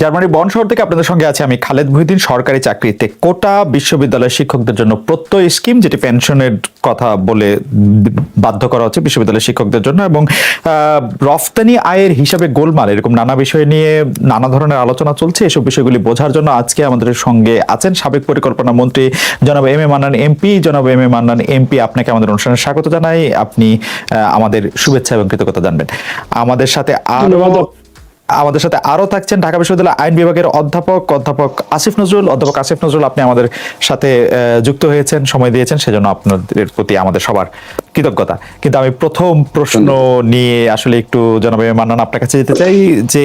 জার্মানির বন শহর থেকে আপনাদের সঙ্গে আছে আমি খালেদ মহিউদ্দিন, সরকারি চাকরিতে কোটা, বিশ্ববিদ্যালয়ের শিক্ষকদের জন্য প্রত্যয় স্কিম, যেটি পেনশনের কথা বলে বাধ্য করা হচ্ছে বিশ্ববিদ্যালয়ের শিক্ষকদের জন্য, এবং রফতানি আয়ের হিসাবে গোলমাল, এরকম নানা বিষয় নিয়ে নানা ধরনের আলোচনা চলছে, এসব বিষয়গুলি বোঝার জন্য আজকে আমাদের সঙ্গে আছেন সাবেক পরিকল্পনা মন্ত্রী জনাব এম এ মান্নান এমপি জনাব এম এ মান্নান এমপি আপনাকে আমাদের অনুষ্ঠানে স্বাগত জানাই। আপনি আমাদের শুভেচ্ছা এবং কৃতজ্ঞতা জানবেন। আমাদের সাথে আরও। আমাদের সাথে আরও থাকছেন ঢাকা বিশ্ববিদ্যালয় আইন বিভাগের অধ্যাপক অধ্যাপক আসিফ নজরুল। অধ্যাপক আসিফ নজরুল আপনি আমাদের সাথে যুক্ত হয়েছেন সময় দিয়েছেন সেজন্য আপনাদের প্রতি আমাদের সবার কৃতজ্ঞতা। কিন্তু আমি প্রথম প্রশ্ন নিয়ে আসলে একটু জনাবে মান্নান আপনার কাছে যেতে চাই যে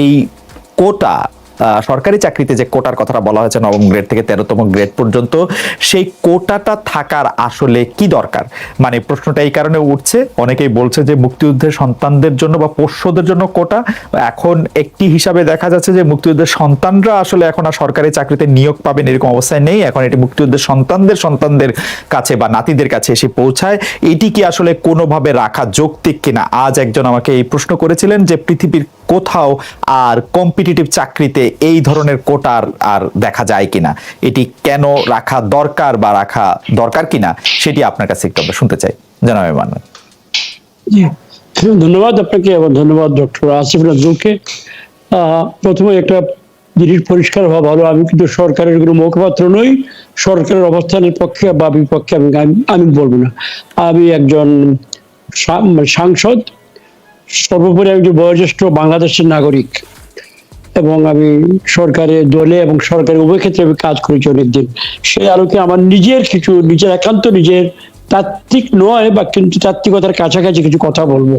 এই কোটা সরকারি চাকরিতে যে কোটার কথাটা বলা হয়েছে, নবম গ্রেড থেকে তেরোতম গ্রেড পর্যন্ত, সেই কোটাটা থাকার আসলে কি দরকার? মানে প্রশ্নটা এই কারণে উঠছে, অনেকেই বলছে যে মুক্তিযুদ্ধের সন্তানদের জন্য বা পোষ্যদের জন্য কোটা। এখন একটি হিসাবে দেখা যাচ্ছে যে মুক্তিযুদ্ধের সন্তানরা আসলে এখন আর সরকারি চাকরিতে নিয়োগ পাবেন এরকম অবস্থায় নেই। এখন এটি মুক্তিযুদ্ধের সন্তানদের সন্তানদের কাছে বা নাতিদের কাছে এসে পৌঁছায়। এটি কি আসলে কোনোভাবে রাখা যৌক্তিক কিনা? আজ একজন আমাকে এই প্রশ্ন করেছিলেন যে পৃথিবীর কোথাও আর কম্পিটিটিভ চাকরিতে এই ধরনের কোটার আর দেখা যায় কিনা এটি কেন রাখা দরকার বা রাখা দরকার কিনা সেটি আপনার কাছে একটু আমরা শুনতে চাই। জানাবে মান্নান ধন্যবাদ আপনাকে এবং ধন্যবাদ ডক্টর আসিফ আহ, প্রথমে একটা জিনিস পরিষ্কার হওয়া ভালো আমি কিন্তু সরকারের কোনো মুখপাত্র নই সরকারের অবস্থানের পক্ষে বা বিপক্ষে আমি আমি- বলব না। আমি একজন মানে সাংসদ সর্বোপরি একজন বয়োজ্যেষ্ঠ বাংলাদেশের নাগরিক। এবং আমি সরকারের দলে এবং সরকারের উভয় ক্ষেত্রে আমি কাজ করেছি অনেকদিন। সেই আলোকে আমার নিজের কিছু, নিজের একান্ত নিজের তাত্ত্বিক নয় বা কিন্তু তাত্ত্বিকতার কাছাকাছি কিছু কথা বলব।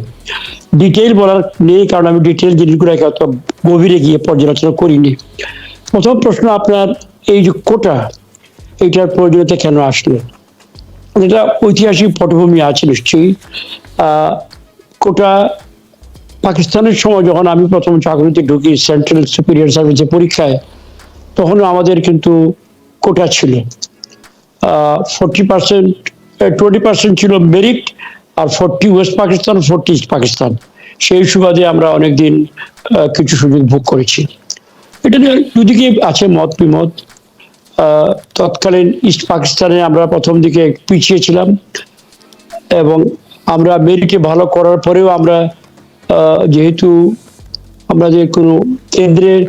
ডিটেইল বলার নেই, কারণ আমি ডিটেইল জিনিসগুলোকে অত গভীরে গিয়ে পর্যালোচনা করিনি। প্রথম প্রশ্ন আপনার, এই যে কোটা, এইটার প্রয়োজনীয়তা কেন আসলো? এটা ঐতিহাসিক পটভূমি আছে নিশ্চয়ই। কোটা পাকিস্তানের সময় যখন আমি প্রথম চাকরিতে ঢুকি সেন্ট্রাল সুপিরিয়র সার্ভিসের পরীক্ষায়, তখনও আমাদের কিন্তু কোটা ছিল। ফোরটি পার্সেন্ট টোয়েন্টি পার্সেন্ট ছিল মেরিট আর forty West Pakistan forty East Pakistan সেই সুবাদে আমরা অনেকদিন কিছু সুযোগ ভোগ করেছি। এটা নিয়ে দুদিকে আছে মত বিমত। তৎকালীন ইস্ট পাকিস্তানে আমরা প্রথম দিকে পিছিয়ে ছিলাম এবং আমরা মেরিটে ভালো করার পরেও আমরা যেহেতু আমরা যে কোনো কেন্দ্রের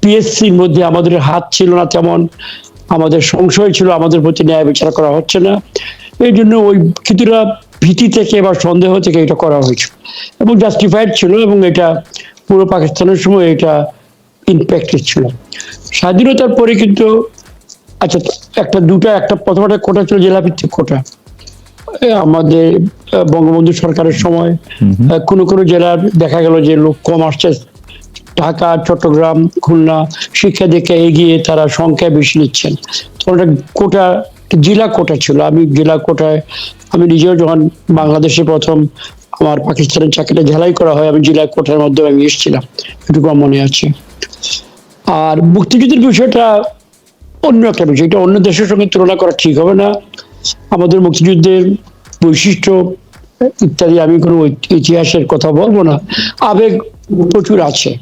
পিএসসির মধ্যে আমাদের হাত ছিল না তেমন, আমাদের সংশয় ছিল, আমাদের প্রতি ন্যায় বিচার করা হচ্ছে না। এই জন্য ওই কিছুটা ভীতি থেকে বা সন্দেহ থেকে এটা করা হয়েছিল এবং জাস্টিফাইড ছিল এবং এটা পুরো পাকিস্তানের সময় এটা ইম্প্যাক্টেড ছিল। স্বাধীনতার পরে কিন্তু আচ্ছা একটা দুটা, একটা প্রথম একটা কোটা ছিল জেলাভিত্তিক কোটা। আমাদের বঙ্গবন্ধু সরকারের সময় কোনো কোনো জেলার দেখা গেল যে লোক কম আসছে। ঢাকা চট্টগ্রাম খুলনা শিক্ষা দীক্ষা এগিয়ে তারা সংখ্যা বেশি নিচ্ছেন। তখন কোটা জেলা কোটা ছিল। আমি জেলা কোটায় আমি নিজেও যখন বাংলাদেশে প্রথম আমার পাকিস্তানের চাকরিটা ঝালাই করা হয় আমি জেলা কোটার মাধ্যমে আমি এসেছিলাম। এটুকু আমার মনে আছে। আর মুক্তিযুদ্ধের বিষয়টা অন্য একটা বিষয়। এটা অন্য দেশের সঙ্গে তুলনা করা ঠিক হবে না। আমাদের মুক্তিযুদ্ধের বৈশিষ্ট্য ইত্যাদি আমি কোনো ইতিহাসের কথা বলব না। আবেগ প্রচুর আছে।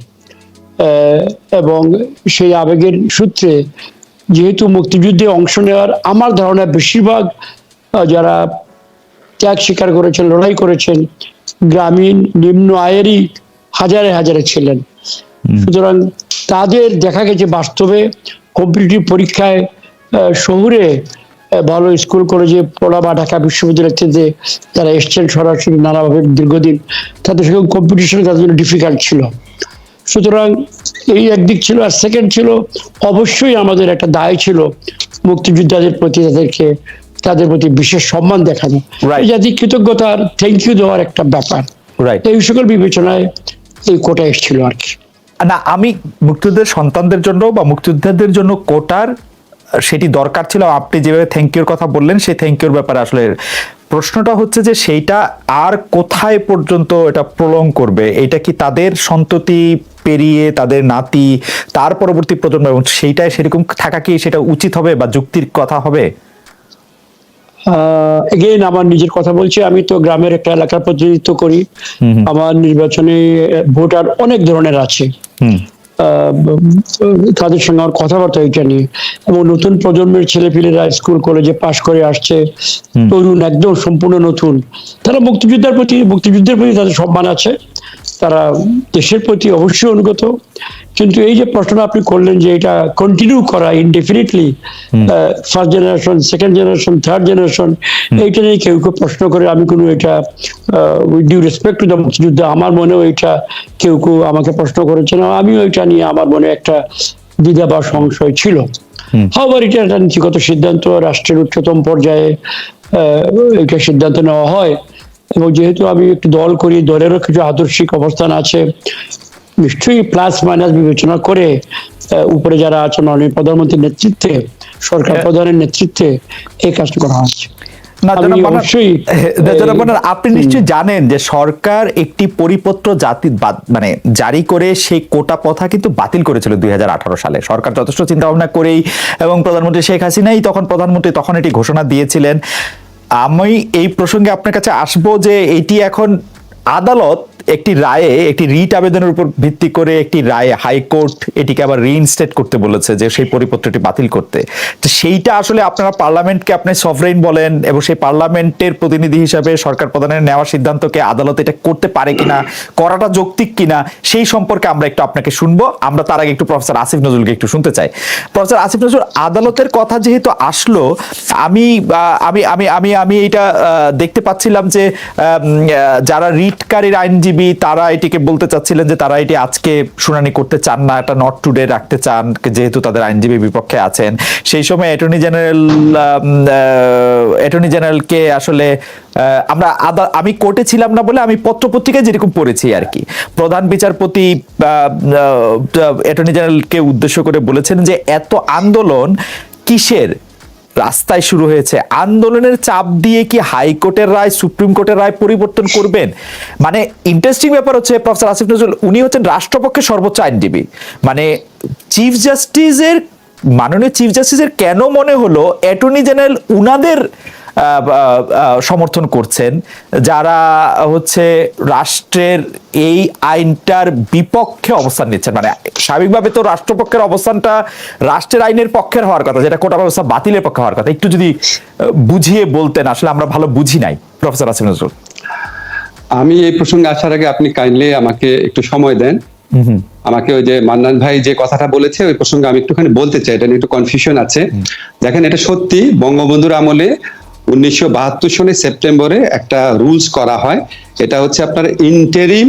এবং সেই আবেগের সূত্রে যেহেতু মুক্তিযুদ্ধে অংশ নেওয়ার আমার ধারণা বেশিরভাগ যারা ত্যাগ স্বীকার করেছেন লড়াই করেছেন গ্রামীণ নিম্ন আয়েরই হাজারে হাজারে ছিলেন। সুতরাং তাদের দেখা গেছে বাস্তবে কম্পিটিটিভ পরীক্ষায় শহুরে ভালো স্কুল কলেজে পড়া বা ঢাকা বিশ্ববিদ্যালয় থেকে যারা এসছেন সরাসরি নানাভাবে দীর্ঘদিন তাদের সঙ্গে কম্পিটিশন তাদের জন্য ডিফিকাল্ট ছিল। সুতরাং এই একদিক ছিল আর সেকেন্ড ছিল অবশ্যই আমাদের একটা দায় ছিল মুক্তিযোদ্ধাদের প্রতি তাদেরকে তাদের প্রতি বিশেষ সম্মান দেখানো। Right. এই জাতি কৃতজ্ঞতার থ্যাংক ইউ দেওয়ার একটা ব্যাপার। রাইট এই সকল বিবেচনায় এই কোটা এসেছিল আর কি। না আমি মুক্তিযুদ্ধের সন্তানদের জন্য বা মুক্তিযোদ্ধাদের জন্য কোটার সেটি দরকার ছিল। আপনি যেভাবে থ্যাংক ইউর কথা বললেন সেই থ্যাংক ইউর ব্যাপারে আসলে প্রশ্নটা হচ্ছে যে সেইটা আর কোথায় পর্যন্ত এটা প্রলং করবে? এটা কি তাদের সন্ততি পেরিয়ে তাদের নাতি তার পরবর্তী প্রজন্ম এবং সেইটাই সেরকম থাকা কি সেটা উচিত হবে বা যুক্তির কথা হবে? এগেইন আমার নিজের কথা বলছি আমি তো গ্রামের একটা এলাকার প্রতিনিধিত্ব করি। আমার নির্বাচনে ভোটার অনেক ধরনের আছে। তাদের সঙ্গে আমার কথাবার্তা এটা নিয়ে। এবং নতুন প্রজন্মের ছেলেপিলেরা স্কুল কলেজে পাশ করে আসছে। তরুণ একদম সম্পূর্ণ নতুন। তারা মুক্তিযুদ্ধের প্রতি মুক্তিযুদ্ধের প্রতি তাদের সম্মান আছে। তারা দেশের প্রতি অবশ্যই অনুগত। কিন্তু এই যে প্রশ্নটা আপনি করলেন যে এটা কন্টিনিউ করা indefinitely first generation second generation third generation এইটা নিয়ে কেউ কেউ প্রশ্ন করে আমি কোনো এটা ডিউ রেসপেক্ট টু দ্য মুক্তিযুদ্ধ আমার মনেও এটা কেউ কেউ আমাকে প্রশ্ন করেছেন আমিও এটা নিয়ে আমার মনে একটা দ্বিধা বা সংশয় ছিল। হবার এটা একটা নীতিগত সিদ্ধান্ত রাষ্ট্রের উচ্চতম পর্যায়ে এটা সিদ্ধান্ত নেওয়া হয়। এবং যেহেতু আমি একটু দল করি দলেরও কিছু আদর্শিক অবস্থান আছে নিশ্চয়ই প্লাস মাইনাস বিবেচনা করে উপরে যারা আছেন মাননীয় প্রধানমন্ত্রীর নেতৃত্বে সরকার হ্যাঁ। প্রধানের নেতৃত্বে এই কাজটা করা হচ্ছে। মান্নান, আপনি নিশ্চয়ই জানেন যে সরকার একটি পরিপত্র জাতি বাদ- মানে জারি করে সেই কোটা প্রথা কিন্তু বাতিল করেছিল দুই হাজার আঠারো সালে। সরকার যথেষ্ট চিন্তা ভাবনা করেই এবং প্রধানমন্ত্রী শেখ হাসিনাই তখন প্রধানমন্ত্রী তখন এটি ঘোষণা দিয়েছিলেন। আমি এই প্রসঙ্গে আপনার কাছে আসব যে এটি এখন আদালত একটি রায়ে, একটি রিট আবেদনের উপর ভিত্তি করে একটি রায়ে হাইকোর্ট এটিকে আবার রিইনস্টেট করতে বলেছে যে সেই পরিপত্রটি বাতিল করতে। তো সেইটা আসলে আপনারা পার্লামেন্টকে আপনি সফরেন বলেন এবং সেই পার্লামেন্টের প্রতিনিধি হিসাবে সরকার প্রধানের নেওয়া সিদ্ধান্তকে আদালত এটা করতে পারে কিনা, করাটা যৌক্তিক কিনা, সেই সম্পর্কে আমরা একটু আপনাকে শুনব। আমরা তার আগে একটু প্রফেসর আসিফ নজরুলকে একটু শুনতে চাই। প্রফেসর আসিফ নজরুল, আদালতের কথা যেহেতু আসলো, আমি আমি আমি আমি আমি এটা দেখতে পাচ্ছিলাম যে যারা রিটকারীর আইনজীবী তারা এটিকে বলতে চাচ্ছিলেন যে তারা এটি আজকে শুনানি করতে চান না এটা নট টুডে রাখতে চান, যেহেতু তাদের আইনজীবী বিপক্ষে আছেন। সেই সময় অ্যাটর্নি জেনারেল অ্যাটর্নি জেনারেলকে আসলে আমরা আদা- আমি কোর্টে ছিলাম না বলে আমি পত্রপত্রিকায় যেরকম পড়েছি আর কি। প্রধান বিচারপতি অ্যাটর্নি জেনারেলকে উদ্দেশ্য করে বলেছেন যে এত আন্দোলন কিসের? রাস্তায় শুরু হয়েছে। আন্দোলনের চাপ দিয়ে কি হাইকোর্টের রায়, সুপ্রিম কোর্টের রায় পরিবর্তন করবেন? মানে ইন্টারেস্টিং ব্যাপার হচ্ছে প্রফেসর আসিফ নজরুল উনি হচ্ছেন রাষ্ট্রপক্ষে সর্বোচ্চ আইনজীবী। মানে চিফ জাস্টিসের মাননীয় চিফ জাস্টিসের কেন মনে হলো? অ্যাটর্নি জেনারেল উনাদের সমর্থন করছেন যারা হচ্ছে রাষ্ট্রের এই আইনটার বিপক্ষে অবস্থান নিচ্ছেন। মানে স্বাভাবিকভাবে তো রাষ্ট্রপক্ষের অবস্থানটা রাষ্ট্রের আইনের পক্ষের হওয়ার কথা যেটা কোটা ব্যবস্থা বাতিলের পক্ষে হওয়ার কথা। একটু যদি বুঝিয়ে বলতেন আসলে আমরা ভালো বুঝি নাই। প্রফেসর আসিফ নজরুল। আমি এই প্রসঙ্গে আসার আগে আপনি কাইন্ডলি আমাকে একটু সময় দেন। আমাকে ওই যে মান্নান ভাই যে কথাটা বলেছে ওই প্রসঙ্গে আমি একটুখানি বলতে চাই এটা নিয়ে একটু কনফিউশন আছে। দেখেন এটা সত্যি বঙ্গবন্ধুর আমলে উনিশশো বাহাত্তর সেপ্টেম্বরে একটা রুলস করা হয় এটা হচ্ছে আপনার interim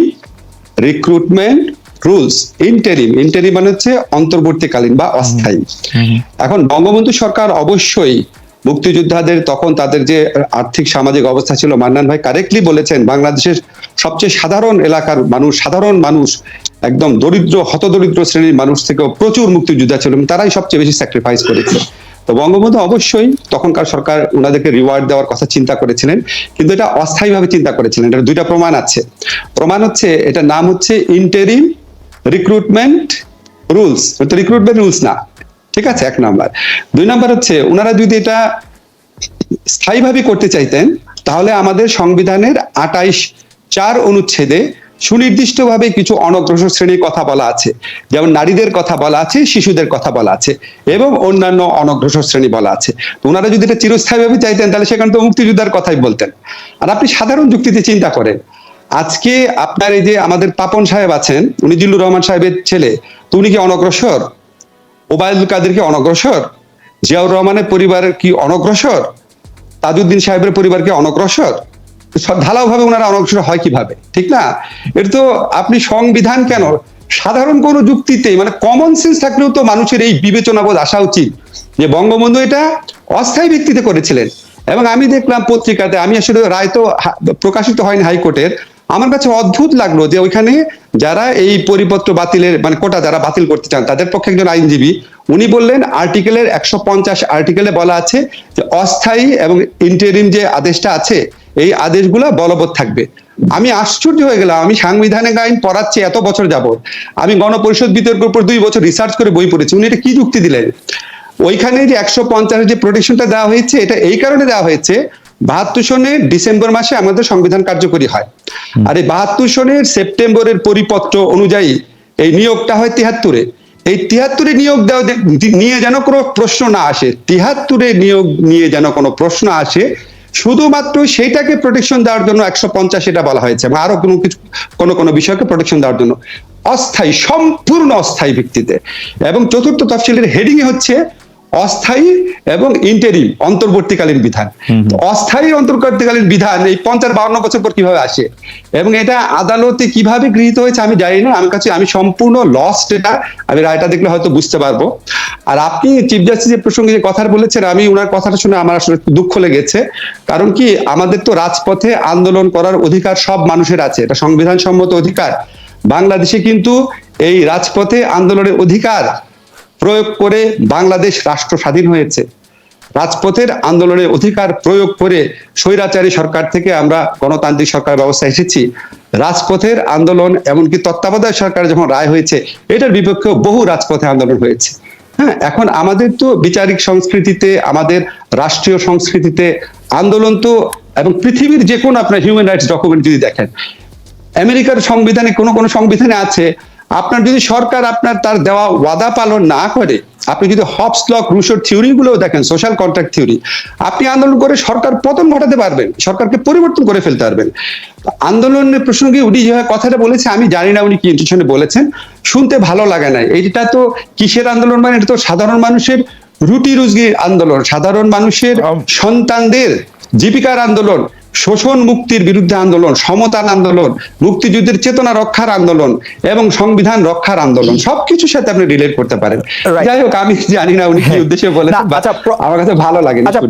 recruitment rules interim interim মানে হচ্ছে অন্তর্বর্তীকালীন বা অস্থায়ী। এখন বঙ্গবন্ধু সরকার অবশ্যই মুক্তিযোদ্ধাদের তখন তাদের যে আর্থিক সামাজিক অবস্থা ছিল মান্নান ভাই কারেক্টলি বলেছেন বাংলাদেশের সবচেয়ে সাধারণ এলাকার মানুষ সাধারণ মানুষ একদম দরিদ্র হতদরিদ্র শ্রেণির মানুষ থেকেও প্রচুর মুক্তিযোদ্ধা ছিল তারাই সবচেয়ে বেশি স্যাক্রিফাইস করেছে। তো বঙ্গবন্ধু অবশ্যই তখনকার সরকার ওনাদেরকে রিওয়ার্ড দেওয়ার কথা চিন্তা করেছিলেন, কিন্তু এটা অস্থায়ীভাবে চিন্তা করেছিলেন। এটা দুইটা প্রমাণ আছে। প্রমাণ হচ্ছে এটা নাম হচ্ছে interim recruitment rules recruitment rules না। ঠিক আছে, এক নাম্বার। দুই নাম্বার হচ্ছে ওনারা যদি এটা স্থায়ীভাবে করতে চাইতেন, তাহলে আমাদের সংবিধানের আটাইশ চার অনুচ্ছেদে সুনির্দিষ্টভাবে কিছু অনগ্রসর শ্রেণির কথা বলা আছে। যেমন নারীদের কথা বলা আছে, শিশুদের কথা বলা আছে এবং অন্যান্য অনগ্রসর শ্রেণি বলা আছে। ওনারা যদি এটা চিরস্থায়ীভাবে চাইতেন, তাহলে সেখানে তো মুক্তিযোদ্ধার কথাই বলতেন। আর আপনি সাধারণ যুক্তিতে চিন্তা করেন, আজকে আপনার এই যে আমাদের পাপন সাহেব আছেন, উনি জিল্লুর রহমান সাহেবের ছেলে, তো উনি কি অনগ্রসর? ওবায়দুল কাদের কি অনগ্রসর? জিয়াউর রহমানের পরিবারের কি অনগ্রসর? তাজউদ্দিন সাহেবের পরিবার কি অনগ্রসর? ঢালাও ভাবে ওনারা অনগ্রসর হয় কীভাবে? ঠিক না? এটা তো আপনি সংবিধান কেন? সাধারণ কোন যুক্তিতে মানে কমন সেন্স থাকলেও তো মানুষের এই বিবেচনাবোধ আসা উচিত যে বঙ্গবন্ধু এটা অস্থায়ী ভিত্তিতে করেছিলেন। এবং আমি দেখলাম পত্রিকাতে, আমি আসলে রায় তো প্রকাশিত হয়নি হাইকোর্টের, আমার কাছে অদ্ভুত লাগল যে ওইখানে যারা এই পরিপত্র বাতিলের মানে কোটা যারা বাতিল করতে চান, তাদের পক্ষে একজন আইনজীবী, উনি বললেন আর্টিকেলের একশো পঞ্চাশ আর্টিকেলে বলা আছে যে অস্থায়ী এবং ইন্টারিম যে আদেশটা আছে এই আদেশগুলো বলবৎ থাকবে। আমি আশ্চর্য হয়ে গেলাম আমি সাংবিধানিক আইন পড়াচ্ছি এত বছর যাবত আমি গণপরিষদ বিতর্কের উপর দুই বছর রিসার্চ করে বই পড়েছি উনি এটা কি যুক্তি দিলেন? ওইখানে যে একশো পঞ্চাশ যে প্রোটেকশনটা দেওয়া হয়েছে এটা এই কারণে দেওয়া হয়েছে বাহাত্তর সনে ডিসেম্বর মাসে আমাদের সংবিধান কার্যকরী হয়। আর এই বাহাত্তর সনের সেপ্টেম্বরের পরিপত্র অনুযায়ী এই নিয়োগটা হয় তিহাত্তরে। এই তিহাত্তরে নিয়োগ দেওয়া নিয়ে যেন কোনো প্রশ্ন না আসে তিহাত্তরে নিয়োগ নিয়ে যেন কোনো প্রশ্ন আসে শুধুমাত্র সেইটাকে প্রোটেকশন দেওয়ার জন্য একশো পঞ্চাশ এটা বলা হয়েছে এবং আরও কোনো কিছু, কোনো কোনো বিষয়কে প্রোটেকশন দেওয়ার জন্য। অস্থায়ী, সম্পূর্ণ অস্থায়ী ভিত্তিতে। এবং চতুর্থ তফসিলের হেডিং হচ্ছে অস্থায়ী এবং ইন্টারিম অন্তর্বর্তীকালীন বিধান। অস্থায়ী অন্তর্বর্তীকালীন বিধান এই পঞ্চাশ বাউন্ন বছর পর কীভাবে আসে? এবং এটা আদালতে কীভাবে গৃহীত হয়েছে আমি জানি না। আমার কাছে আমি সম্পূর্ণ লস্ট এটা। আমি রায়টা দেখলে হয়তো বুঝতে পারব। আর আপনি চিফ জাস্টিসের প্রসঙ্গে যে কথা বলেছেন আমি ওনার কথাটা শুনে আমার আসলে একটু দুঃখ লেগেছে। কারণ কি আমাদের তো রাজপথে আন্দোলন করার অধিকার সব মানুষের আছে। এটা সংবিধান সম্মত অধিকার। বাংলাদেশে কিন্তু এই রাজপথে আন্দোলনের অধিকার প্রয়োগ করে বাংলাদেশ রাষ্ট্র স্বাধীন হয়েছে। রাজপথের আন্দোলনের অধিকার প্রয়োগ করে স্বৈরাচারী সরকার থেকে আমরা গণতান্ত্রিক সরকার ব্যবস্থা এসেছি। রাজপথের আন্দোলন এমনকি তত্ত্বাবধায়ক সরকার যখন রায় হয়েছে, এটার বিপক্ষেও বহু রাজপথে আন্দোলন হয়েছে। হ্যাঁ এখন আমাদের তো বিচারিক সংস্কৃতিতে, আমাদের রাষ্ট্রীয় সংস্কৃতিতে আন্দোলন তো এবং পৃথিবীর যে কোনো আপনার হিউম্যান রাইটস ডকুমেন্ট যদি দেখেন, আমেরিকার সংবিধানে কোনো কোনো সংবিধানে আছে আপনার যদি সরকার আপনার তার দেওয়া ওয়াদা পালন না করে আপনি যদি হবস লক রুশোর থিওরি গুলো দেখেন সোশ্যাল কন্ট্রাক্ট থিওরি আপনি আন্দোলন করে সরকার পতন ঘটাতে পারবেন সরকারকে পরিবর্তন করে ফেলতে পারবেন। আন্দোলনের প্রসঙ্গে উনি যেভাবে কথাটা বলেছে আমি জানি না উনি কি ইন্টেনশনে বলেছেন শুনতে ভালো লাগে না এইটা তো কিসের আন্দোলন মানে? এটা তো সাধারণ মানুষের রুটি রুজির আন্দোলন সাধারণ মানুষের সন্তানদের জীবিকার আন্দোলন। শোষণ মুক্তির বিরুদ্ধে আন্দোলন সমতার আন্দোলন মুক্তিযুদ্ধের চেতনা রক্ষার আন্দোলন এবং সংবিধান রক্ষার আন্দোলন সবকিছুর সাথে আপনি রিলেট করতে পারেন। যাই হোক আমি জানি না উনি কি হ্যাঁ। উদ্দেশ্যে বলেন আচ্ছা, আমার কাছে ভালো লাগে আচ্ছা